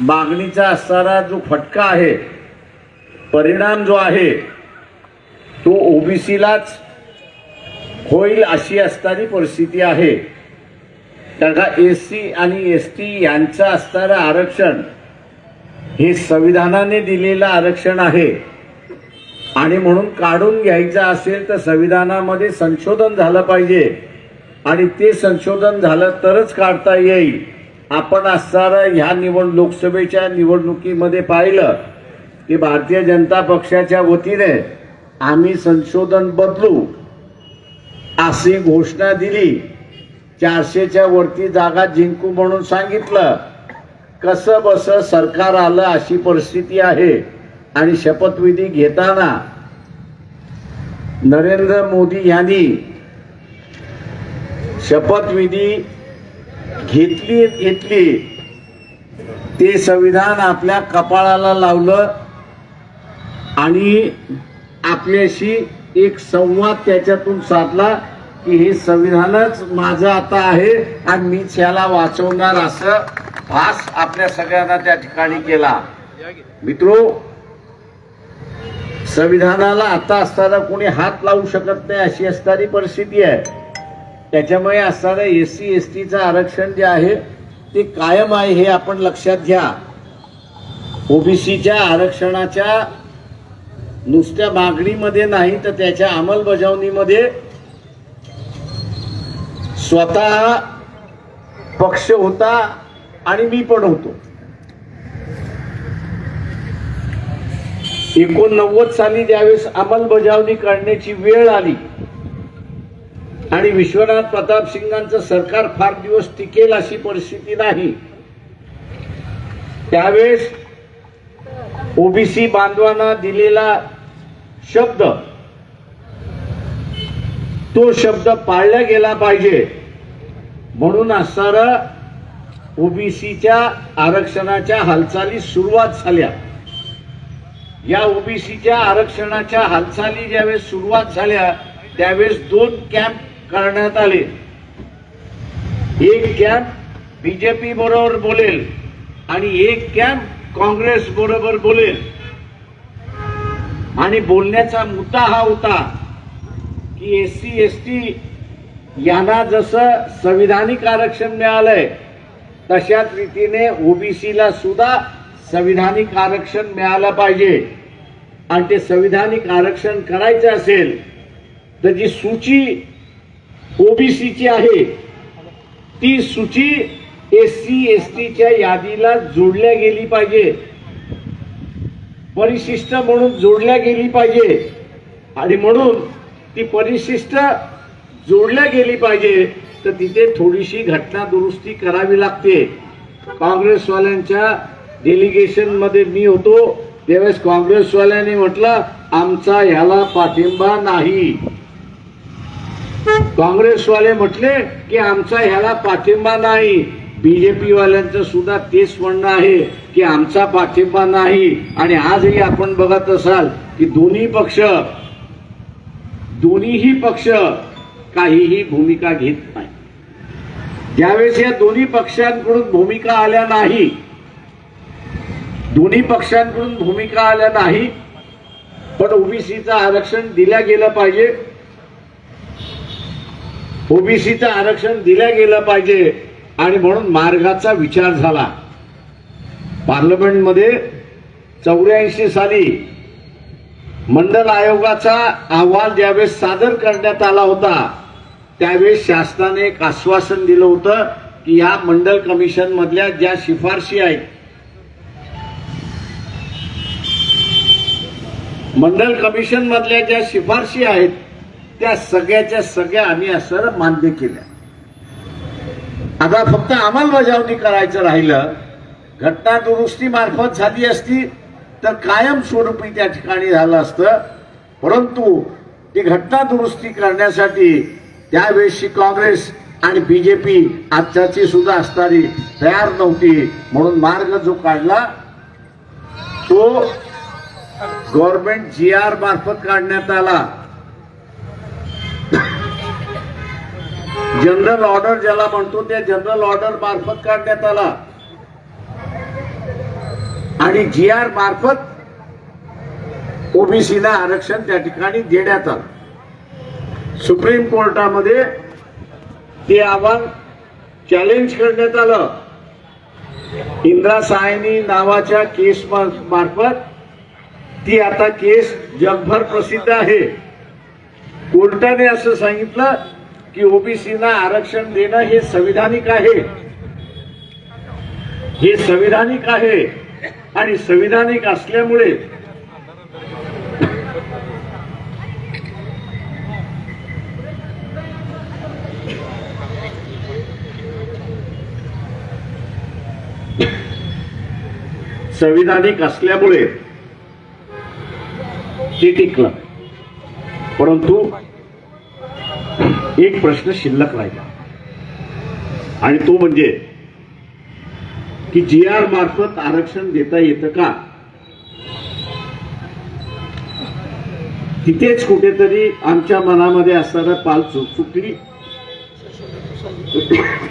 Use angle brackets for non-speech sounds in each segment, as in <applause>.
मागणीचा असणारा जो फटका आहे परिणाम जो आहे तो ओबीसीलाच होईल अशी असणारी परिस्थिती आहे. कारण का एस सी आणि एस टी यांचं असणारं आरक्षण हे संविधानाने दिलेलं आरक्षण आहे. आणि म्हणून काढून घ्यायचं असेल तर संविधानामध्ये संशोधन झालं पाहिजे. आणि ते संशोधन झालं तरच काढता येईल. आपण असणारं ह्या निवड लोकसभेच्या निवडणुकीमध्ये पाहिलं की भारतीय जनता पक्षाच्या वतीने आम्ही संशोधन बदलू अशी घोषणा दिली. चारशेच्या वरती जागा जिंकू म्हणून सांगितलं. कसं बस सरकार आलं अशी परिस्थिती आहे आणि शपथविधी घेताना नरेंद्र मोदी यांनी शपथविधी घेतली घेतली. ते संविधान आपल्या कपाळाला लावलं आणि आपल्याशी एक संवाद त्याच्यातून साधला की हे संविधानच माझं आता आहे आणि मीच ह्याला वाचवणार असं भास आपल्या सगळ्यांना त्या ठिकाणी केला. मित्रो संविधानाला आता असताना कोणी हात लावू शकत नाही अशी असणारी परिस्थिती आहे. त्याच्यामुळे असणारं एस सी एस टीचं आरक्षण जे आहे ते कायम आहे हे आपण लक्षात घ्या. ओबीसीच्या आरक्षणाच्या नुसत्या मागणीमध्ये नाही तर त्याच्या अंमलबजावणीमध्ये स्वतः पक्ष होता आणि मी पण होतो. एकोणनव्वद साली ज्यावेळेस अंमलबजावणी करण्याची वेळ आली आणि विश्वनाथ प्रताप सिंगांचं सरकार फार दिवस टिकेल अशी परिस्थिती नाही. त्यावेळेस ओबीसी बांधवांना दिलेला शब्द तो शब्द पाळला गेला पाहिजे. म्हणून असणारं ओबीसीच्या आरक्षणाच्या हालचाली सुरुवात झाल्या. या ओबीसीच्या आरक्षणाच्या हालचाली ज्यावेळेस सुरुवात झाल्या त्यावेळेस दोन कॅम्प करण्यात आले. एक कॅम्प बीजेपी बरोबर बोलेल आणि एक कॅम्प काँग्रेस बरोबर बोलेल. आणि बोलण्याचा मुद्दा हा होता की एस सी एस टी यांना जसं संविधानिक आरक्षण मिळालंय तशाच रीतीने ओबीसीला सुद्धा संविधानिक आरक्षण मिळालं पाहिजे. आणि ते संविधानिक आरक्षण करायचं असेल तर जी सूची ओबीसीची आहे. ती सूची एस सी एस टीच्या यादीला जोडल्या गेली पाहिजे. परिशिष्ट म्हणून जोडल्या गेली पाहिजे. आणि म्हणून ती परिशिष्ट जोडल्या गेली पाहिजे. तर तिथे थोडीशी घटना दुरुस्ती करावी लागते. काँग्रेसवाल्यांच्या डेलिगेशनमध्ये मी होतो. त्यावेळेस काँग्रेसवाल्यांनी म्हटलं आमचा ह्याला पाठिंबा नाही. काँग्रेसवाले म्हटले की आमचा ह्याला पाठिंबा नाही. बीजेपी वाल्यांचं सुद्धा तेच म्हणणं आहे की आमचा पाठिंबा नाही. आणि आजही आपण बघत असाल की दोन्ही पक्ष दोन्हीही पक्ष काहीही भूमिका घेत नाही. ज्यावेळेस या दोन्ही पक्षांकडून भूमिका आल्या नाही दोन्ही पक्षांकडून भूमिका आल्या नाही पण ओबीसीचं आरक्षण दिल्या गेलं पाहिजे. ओबीसीचं आरक्षण दिलं गेलं पाहिजे. आणि म्हणून मार्गाचा विचार झाला. पार्लमेंटमध्ये चौऱ्याऐंशी साली मंडल आयोगाचा अहवाल ज्यावेळेस सादर करण्यात आला होता त्यावेळेस शासनाने एक आश्वासन दिलं होतं की या मंडल कमिशन मधल्या ज्या शिफारशी आहेत मंडल कमिशन मधल्या ज्या शिफारशी आहेत त्या सगळ्याच्या सगळ्या आम्ही असं मान्य केल्या. आता फक्त अंमलबजावणी करायचं राहिलं घटना दुरुस्ती मार्फत झाली असती तर कायम स्वरूपी त्या ठिकाणी झालं असतं. परंतु ती घटना दुरुस्ती करण्यासाठी त्यावेळेसची काँग्रेस आणि बीजेपी आजच्याची सुद्धा असणारी तयार नव्हती म्हणून मार्ग जो काढला तो गव्हर्नमेंट जी आर मार्फत काढण्यात आला. जनरल ऑर्डर ज्याला म्हणतो त्या जनरल ऑर्डर मार्फत काढण्यात आला. आणि जी आर मार्फत ओबीसीला आरक्षण त्या ठिकाणी देण्यात आलं. सुप्रीम कोर्टामध्ये ते आव्हान चॅलेंज करण्यात आलं. इंदिरा सायनी नावाच्या केस मार्फत ती आता केस जगभर प्रसिद्ध आहे. कोर्टाने असं सांगितलं की ओबीसीना आरक्षण देणं हे संविधानिक आहे. हे संविधानिक आहे आणि संविधानिक असल्यामुळे संविधानिक असल्यामुळे ते टिकलं. परंतु एक प्रश्न शिल्लक राहिला. आणि तो म्हणजे की जी आर मार्फत आरक्षण देता येतं का? तिथेच कुठेतरी आमच्या मनामध्ये असणारा पाल चुक चुकली.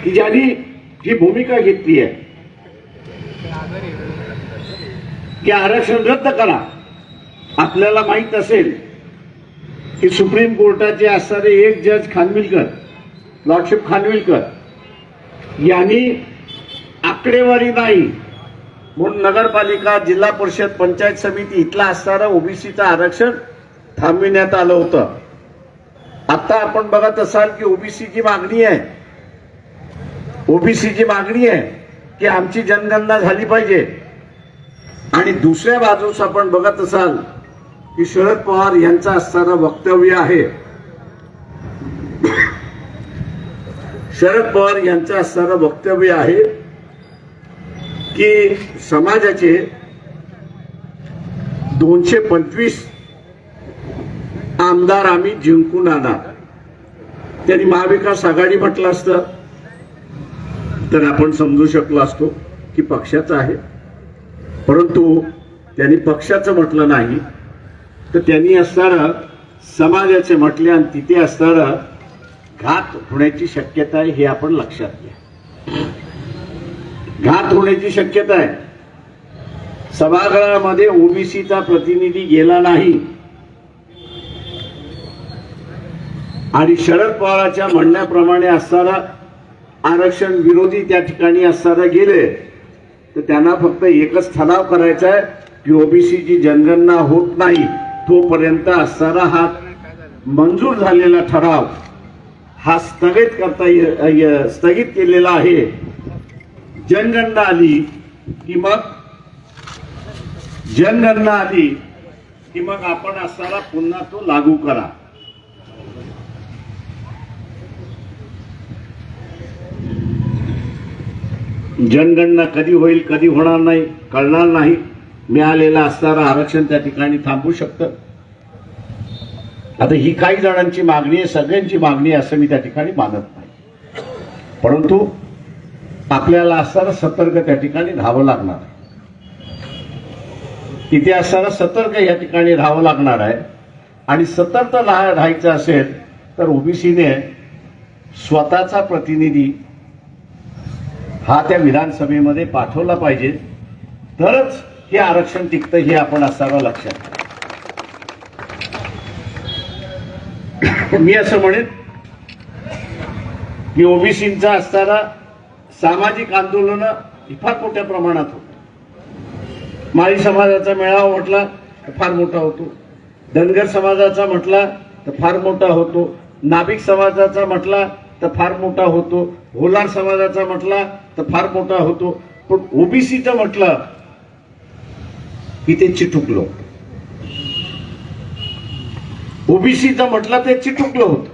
की ज्यांनी जी भूमिका घेतली आहे की आरक्षण रद्द करा. आपल्याला माहीत असेल की सुप्रीम कोर्टाचे असणारे एक जज खानविलकर लॉर्डशिप खानविलकर यांनी आकडेवारी नाही. म्हणून नगरपालिका जिल्हा परिषद पंचायत समिती इथला असणारा ओबीसीचं आरक्षण थांबविण्यात आलं होतं. आता आपण बघत असाल की ओबीसीची मागणी आहे. ओबीसीची मागणी आहे की आमची जनगणना झाली पाहिजे. आणि दुसऱ्या बाजूस आपण बघत असाल की शरद पवार यांचं असणारं वक्तव्य आहे. शरद पवार यांचं असणारं वक्तव्य आहे की समाजाचे दोनशे पंचवीस आमदार आम्ही जिंकून आणणार त्यांनी महाविकास आघाडी म्हटलं असतं. तर आपण समजू शकलो असतो की पक्षाचं आहे. परंतु त्यांनी पक्षाचं म्हटलं नाही. तर त्यांनी असणारं समाजाचे म्हटले आणि तिथे असणारं घात होण्याची शक्यता आहे हे आपण लक्षात घ्या. घात होण्याची शक्यता आहे. सभागृहामध्ये ओबीसीचा प्रतिनिधी गेला नाही. आणि शरद पवारांच्या म्हणण्याप्रमाणे असणारा आरक्षण विरोधी त्या ठिकाणी असणारा गेले. तर त्यांना फक्त एकच ठराव करायचा आहे की ओबीसीची जनगणना होत नाही. तोपर्यंत असणारा हा मंजूर झालेला ठराव हा स्थगित करता ये- स्थगित केलेला आहे. जनगणना आली की मग? जनगणना आली की मग आपण असणारा पुन्हा तो लागू करा. जनगणना कधी होईल कधी होणार नाही कळणार नाही. मिळालेलं असणारं आरक्षण त्या ठिकाणी थांबू शकतं. आता ही काही जणांची मागणी आहे सगळ्यांची मागणी आहे असं मी त्या ठिकाणी मानत नाही. परंतु आपल्याला असणारा सतर्क त्या ठिकाणी राहावं लागणार आहे. तिथे असणारा सतर्क या ठिकाणी राहावं लागणार आहे. आणि सतर्क राहा- राहायचं असेल तर ओबीसीने स्वतःचा प्रतिनिधी हा त्या विधानसभेमध्ये पाठवला पाहिजे. तरच हे आरक्षण टिकतं हे आपण असावं लक्षात मी असं म्हणेन की ओबीसींचा असताना सामाजिक आंदोलन ही फार मोठ्या प्रमाणात होत. माळी समाजाचा मेळावा म्हटला तर फार मोठा होतो. धनगर समाजाचा म्हटला तर फार मोठा होतो. नाभिक समाजाचा म्हटला तर फार मोठा होतो. होलार समाजाचा म्हटला तर फार मोठा होतो. पण ओबीसीचं म्हटलं की ते चिटुकलो ओबीसीचं म्हटलं ते चिटुकलं होत.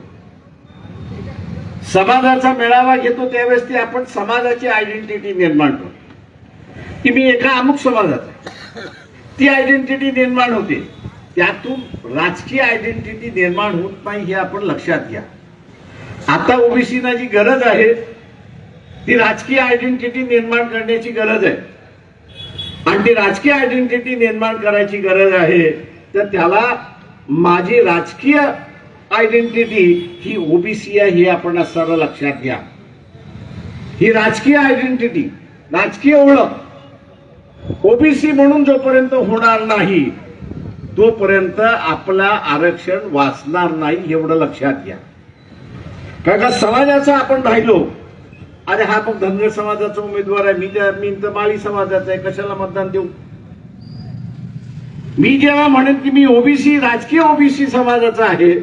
समाजाचा मेळावा घेतो त्यावेळेस ते आपण समाजाची आयडेंटिटी निर्माण करतो. की मी एका अमुक समाजाचा आहे. ती आयडेंटिटी निर्माण होते. त्यातून राजकीय आयडेंटिटी निर्माण होत नाही हे आपण लक्षात घ्या. आता ओबीसीना जी गरज आहे ती राजकीय आयडेंटिटी निर्माण करण्याची गरज आहे. आणि ती राजकीय आयडेंटिटी निर्माण करायची गरज आहे तर त्याला माझी राजकीय आयडेंटिटी ही ओबीसी आहे हे आपण सर्व लक्षात घ्या. ही राजकीय आयडेंटिटी राजकीय ओळख ओबीसी म्हणून जोपर्यंत होणार नाही तोपर्यंत आपला आरक्षण वाचणार नाही एवढं लक्षात घ्या. कारण का समाजाचा आपण राहिलो अरे हा मग धनगर समाजाचा उमेदवार आहे. मी मी तर माळी समाजाचा आहे. कशाला मतदान देऊ? मी जेव्हा म्हणेन की मी ओबीसी राजकीय ओबीसी समाजाचा आहे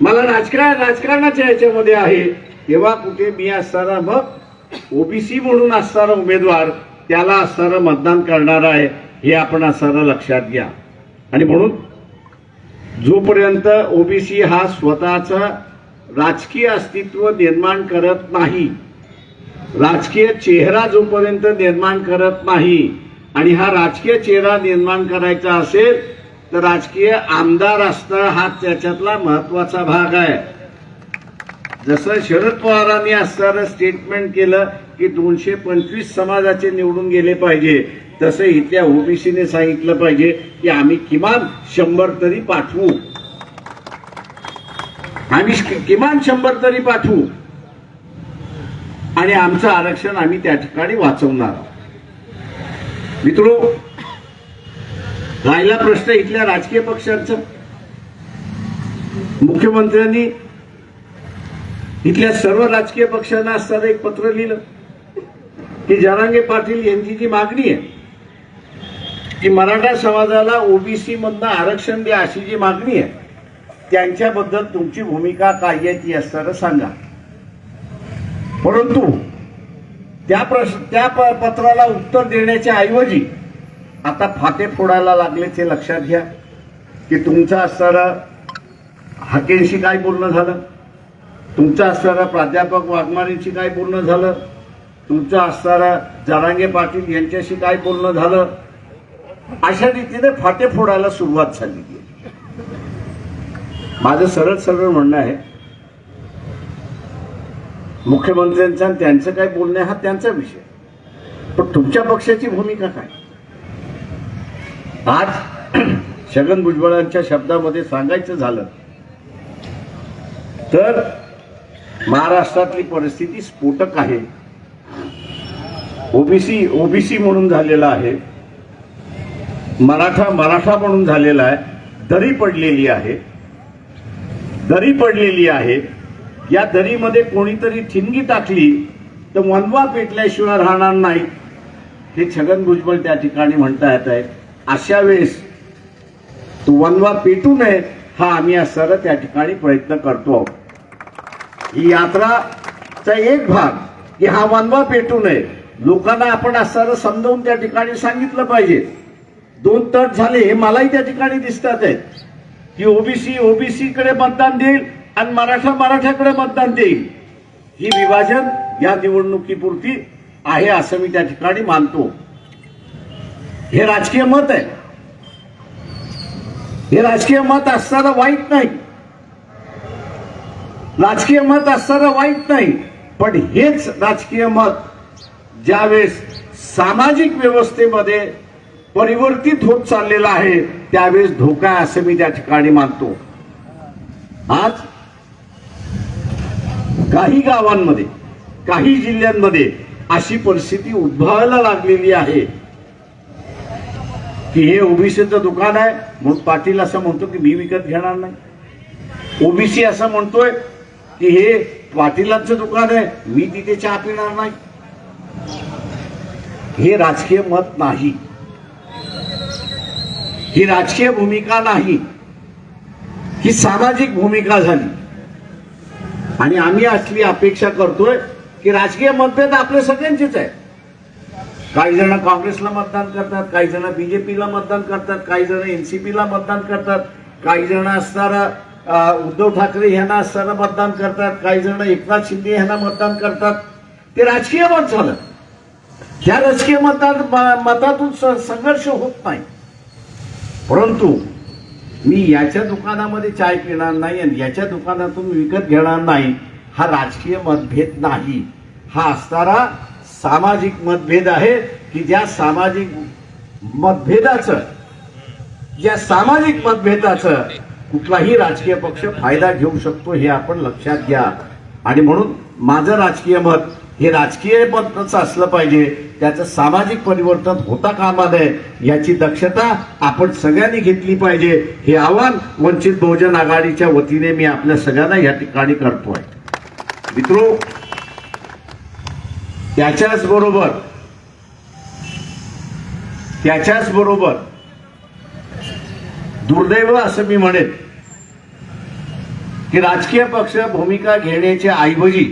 मला राजकारण राजकारणाच्या याच्यामध्ये आहे तेव्हा कुठे मी असणारा मग ओबीसी म्हणून असणारा उमेदवार त्याला असणारं मतदान करणार आहे हे आपण असणारं लक्षात घ्या. आणि म्हणून जोपर्यंत ओबीसी हा स्वतःचा राजकीय अस्तित्व निर्माण करत नाही राजकीय चेहरा जोपर्यंत निर्माण करत नाही आणि हा राजकीय चेहरा निर्माण करायचा असेल तर राजकीय आमदार असणं हा त्याच्यातला महत्त्वाचा भाग आहे. जसं शरद पवारांनी असणारं स्टेटमेंट केलं की दोनशे पंचवीस समाजाचे निवडून गेले पाहिजे तसं इथल्या ओबीसीने सांगितलं पाहिजे की आम्ही किमान शंभर तरी पाठवू. आम्ही किमान शंभर तरी पाठवू. आणि आमचं आरक्षण आम्ही त्या ठिकाणी वाचवणार आहोत. मित्रो राहिला प्रश्न इथल्या राजकीय पक्षांचा मुख्यमंत्र्यांनी इथल्या सर्व राजकीय पक्षांना असताना एक पत्र लिहिलं की जरांगे पाटील यांची जी मागणी आहे की मराठा समाजाला ओबीसी मधनं आरक्षण द्या अशी जी मागणी आहे त्यांच्याबद्दल तुमची भूमिका काय आहे ती असताना सांगा परंतु त्या प्रश्न त्या प- पत्राला उत्तर देण्याच्या ऐवजी आता फाटे फोडायला लागले ते लक्षात घ्या. की तुमचं असणारं हाकेंशी काय बोलणं झालं? तुमचं असणारं प्राध्यापक वाघमारेंशी काय बोलणं झालं? तुमचं असणारं जरांगे पाटील यांच्याशी काय बोलणं झालं? अशा रीतीने फाटे फोडायला सुरुवात झाली. माझं सरळ सरळ म्हणणं आहे मुख्यमंत्र्यांचा आणि त्यांचं काय बोलणं हा त्यांचा विषय. पण तुमच्या पक्षाची भूमिका काय? आज <clears throat> छगन भुजबळांच्या शब्दामध्ये सांगायचं झालं तर महाराष्ट्रातली परिस्थिती स्फोटक आहे. ओबीसी ओबीसी म्हणून झालेला आहे. मराठा मराठा म्हणून झालेला आहे. दरी पडलेली आहे. दरी पडलेली आहे. या दरीमध्ये कोणीतरी ठिणगी टाकली तर वनवा पेटल्याशिवाय राहणार नाही. हे छगन भुजबळ त्या ठिकाणी म्हणता येत आहे. अशा वेळेस तो वनवा पेटू नये हा आम्ही असणारा त्या ठिकाणी प्रयत्न करतो. ही यात्राचा एक भाग की हा वनवा पेटू नये. लोकांना आपण असणारं समजावून त्या ठिकाणी सांगितलं पाहिजे. दोन तट झाले हे मलाही त्या ठिकाणी दिसतात आहेत. की ओबीसी ओबीसी कडे मतदान देईल आणि मराठा मराठ्याकडे मतदान देईल. ही विभाजन या निवडणुकीपुरती आहे असं मी त्या ठिकाणी मानतो. हे राजकीय मत आहे. हे राजकीय मत असताना वाईट नाही. राजकीय मत असताना वाईट नाही. पण हेच राजकीय मत ज्यावेळेस सामाजिक व्यवस्थेमध्ये परिवर्तित होत चाललेलं आहे त्यावेळेस धोका आहे असं मी त्या ठिकाणी मानतो. आज काही गावांमध्ये काही जिल्ह्यांमध्ये अशी परिस्थिती उद्भवायला लागलेली आहे. की हे ओबीसीचं दुकान आहे म्हणून पाटील असं म्हणतो की मी विकत घेणार नाही. ओबीसी असं म्हणतोय की हे पाटीलांचं दुकान आहे मी तिथे चहा पिणार नाही. हे राजकीय मत नाही. ही राजकीय भूमिका नाही. ही सामाजिक भूमिका झाली. आणि आम्ही असली अपेक्षा करतोय की राजकीय मतभेद आपले सगळ्यांचेच आहे काही जण काँग्रेसला मतदान करतात काही जण बीजेपीला मतदान करतात काही जण एनसीपीला मतदान करतात काही जण असणारा उद्धव ठाकरे यांना असताना मतदान करतात काही जण एकनाथ शिंदे यांना मतदान करतात. ते राजकीय मत झालं ह्या राजकीय मतदान म- मतातून स- संघर्ष होत नाही. परंतु मी याच्या दुकानामध्ये चाय पिणार नाही आणि याच्या दुकानातून विकत घेणार नाही हा राजकीय मतभेद नाही. हा असणारा सामाजिक मतभेद आहे की ज्या सामाजिक मतभेदाचं ज्या सामाजिक मतभेदाचं कुठलाही राजकीय पक्ष फायदा घेऊ शकतो हे आपण लक्षात घ्या. आणि म्हणून माझं राजकीय मत हे राजकीय मतच असलं पाहिजे. त्याचं सामाजिक परिवर्तन होता कामा नये याची दक्षता आपण सगळ्यांनी घेतली पाहिजे. हे आव्हान वंचित बहुजन आघाडीच्या वतीने मी आपल्या सगळ्यांना या ठिकाणी करतोय. मित्रो त्याच्याच बरोबर त्याच्याच बरोबर दुर्दैव असं मी म्हणेन की राजकीय पक्ष भूमिका घेण्याच्या ऐवजी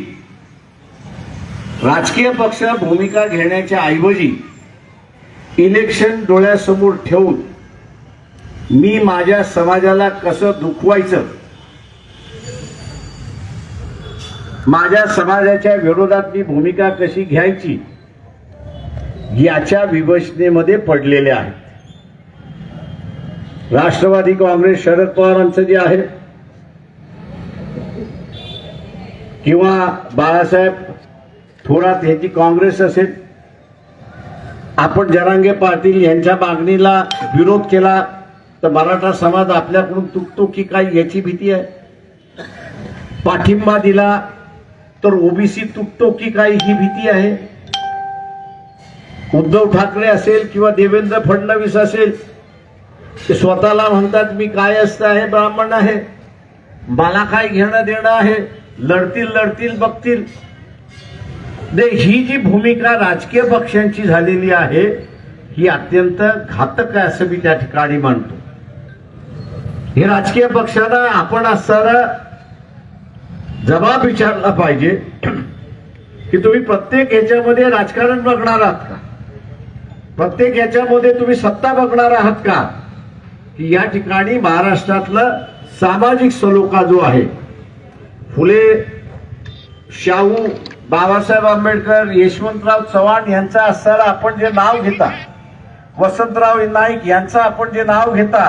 राजकीय पक्ष भूमिका घेण्याच्या ऐवजी इलेक्शन डोळ्यासमोर ठेवून मी माझ्या समाजाला कसं दुखवायचं? माझ्या समाजाच्या विरोधात मी भूमिका कशी घ्यायची? याच्या विवशनेमध्ये पडलेले आहेत राष्ट्रवादी काँग्रेस शरद पवारांचं जे आहे किंवा बाळासाहेब थोरात ह्याची काँग्रेस असेल. आपण जरांगे पाटील यांच्या मागणीला विरोध केला तर मराठा समाज आपल्याकडून तुटतो की काय याची भीती आहे? पाठिंबा दिला तर ओबीसी तुटतो की काय ही भीती आहे? उद्धव ठाकरे असेल किंवा देवेंद्र फडणवीस असेल ते स्वतःला म्हणतात मी काय असतं आहे ब्राह्मण आहे. मला काय घेणं देणं आहे? लढतील लढतील बघतील. ही जी भूमिका राजकीय पक्षांची झालेली आहे ही अत्यंत घातक आहे असं मी त्या ठिकाणी मानतो हे राजकीय पक्षांना आपण असताना जबाब विचारला पाहिजे की तुम्ही प्रत्येक याच्यामध्ये राजकारण बघणार आहात का? प्रत्येक याच्यामध्ये तुम्ही सत्ता बघणार आहात का? की या ठिकाणी महाराष्ट्रातलं सामाजिक सलोखा जो आहे फुले शाहू बाबासाहेब आंबेडकर यशवंतराव चव्हाण यांचा असणारा आपण जे नाव घेता वसंतराव नाईक यांचं आपण जे नाव घेता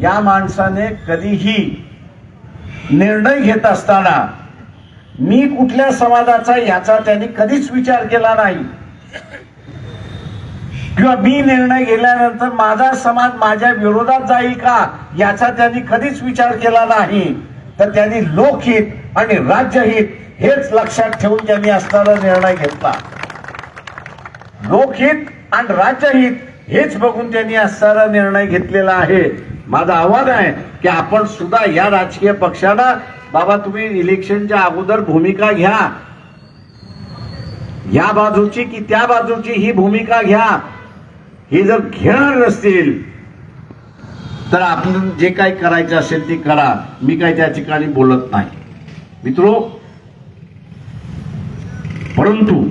या माणसाने कधीही निर्णय घेत असताना मी कुठल्या समाजाचा याचा त्यांनी कधीच विचार केला नाही. किंवा मी निर्णय घेतल्यानंतर माझा समाज माझ्या विरोधात जाईल का याचा त्यांनी कधीच विचार केला नाही. तर त्यांनी लोकहित आणि राज्यहित हेच लक्षात ठेवून त्यांनी असणारा निर्णय घेतला. लोकहित आणि राज्यहित हेच बघून त्यांनी असणारा निर्णय घेतलेला आहे. माझं आव्हान आहे की आपण सुद्धा या राजकीय पक्षाला बाबा तुम्ही इलेक्शनच्या अगोदर भूमिका घ्या. या बाजूची की त्या बाजूची ही भूमिका घ्या. हे जर घेणार नसतील तर आपण जे काही करायचं असेल ते करा. मी काही त्या ठिकाणी बोलत नाही. मित्रो परंतु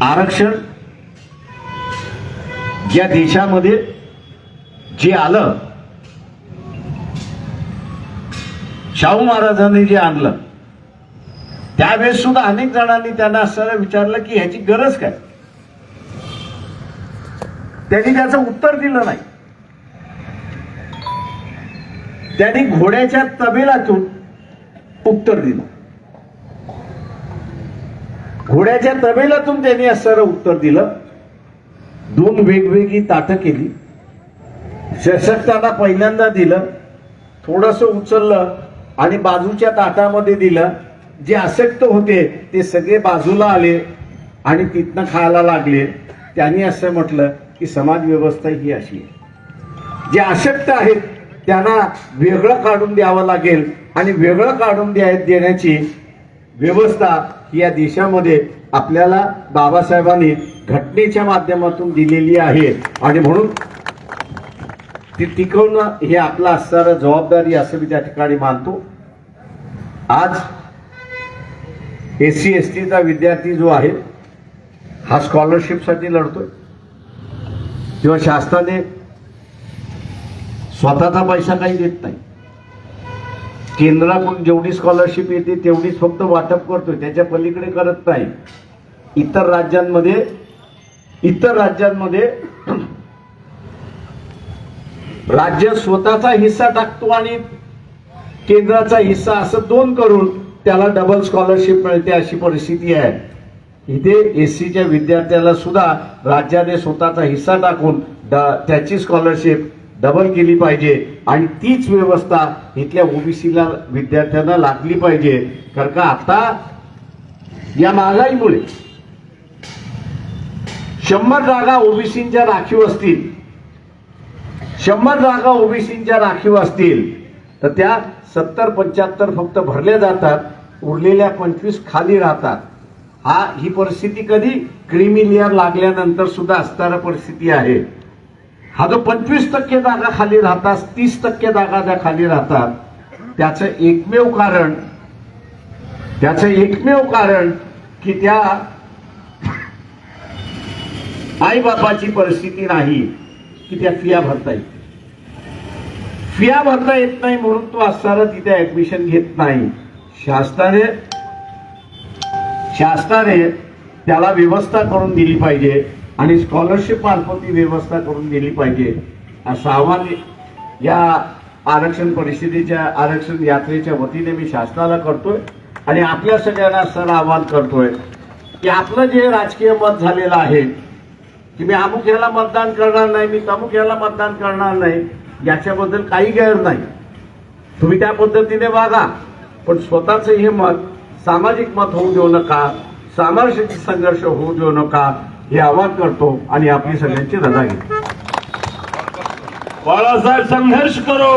आरक्षण ज्या देशामध्ये जे आलं शाहू महाराजांनी जे आणलं त्यावेळेस सुद्धा अनेक जणांनी त्यांना असं विचारलं की ह्याची गरज काय? त्यांनी त्याचं उत्तर दिलं नाही. त्यांनी घोड्याच्या तबेलातून उत्तर दिलं घोड्याच्या तबेलातून त्यांनी असं उत्तर दिलं. दोन वेगवेगळी ताटं केली. शशक्ताला पहिल्यांदा दिलं. थोडस उचललं आणि बाजूच्या ताटामध्ये दिलं. जे आसक्त होते ते सगळे बाजूला आले आणि तिथनं खायला लागले. त्यांनी असं म्हटलं की समाज व्यवस्था ही अशी आहे. जे आसक्त आहेत त्यांना वेगळं काढून द्यावं लागेल आणि वेगळं काढून द्या देण्याची व्यवस्था ही या देशामध्ये आपल्याला बाबासाहेबांनी घटनेच्या माध्यमातून दिलेली आहे. आणि म्हणून ती टिकवणं हे आपलं असणारं जबाबदारी असं मी त्या ठिकाणी मानतो. आज एस सी एस टीचा विद्यार्थी जो आहे हा स्कॉलरशिपसाठी लढतोय. किंवा शासनाने स्वतःचा पैसा काही देत नाही. केंद्राकडून जेवढी स्कॉलरशिप येते तेवढीच फक्त वाटप करतोय त्याच्या पलीकडे करत नाही. इतर राज्यांमध्ये इतर राज्यांमध्ये <clears throat> राज्य स्वतःचा हिस्सा टाकतो आणि केंद्राचा हिस्सा असं दोन करून त्याला डबल स्कॉलरशिप मिळते अशी परिस्थिती आहे. इथे एस सीच्या विद्यार्थ्याला सुद्धा राज्याने स्वतःचा हिस्सा टाकून त्याची स्कॉलरशिप डबल केली पाहिजे. आणि तीच व्यवस्था इथल्या ओबीसीला विद्यार्थ्यांना लागली पाहिजे. कारण का आता या महागाईमुळे शंभर जागा ओबीसीच्या राखीव असतील. शंभर जागा ओबीसीच्या राखीव असतील तर त्या सत्तर पंच्याहत्तर फक्त भरल्या जातात. उरलेल्या पंचवीस खाली राहतात. हा ही परिस्थिती कधी? क्रिमिलियर लागल्यानंतर सुद्धा असणारा परिस्थिती आहे. हा जो पंचवीस टक्के जागा खाली राहतात तीस टक्के जागा त्या खाली राहतात. त्याचं एकमेव कारण त्याचं एकमेव कारण की त्या आई बापाची परिस्थिती नाही की त्या फिया भरता येईल फिया भरता येत नाही म्हणून तो असणारा तिथे ऍडमिशन घेत नाही. शासनाने शासनाने त्याला व्यवस्था करून दिली पाहिजे. आणि स्कॉलरशिप मार्फत ही व्यवस्था करून दिली पाहिजे. असं आव्हान या आरक्षण परिषदेच्या आरक्षण यात्रेच्या वतीने मी शासनाला करतोय आणि आपल्या सगळ्यांना सर आवाहन करतोय की आपलं जे राजकीय मत झालेलं आहे की मी अमुक याला मतदान करणार नाही मी तमुक याला मतदान करणार नाही याच्याबद्दल काही गैर नाही. तुम्ही त्या पद्धतीने वागा पण स्वतःचं हे मत सामाजिक मत होऊ देऊ नका सामाजिक संघर्ष होऊ देऊ नका हे आवाहन करतो आणि आपली सगळ्यांची रजा घेतो बाळासाहेब संघर्ष करो.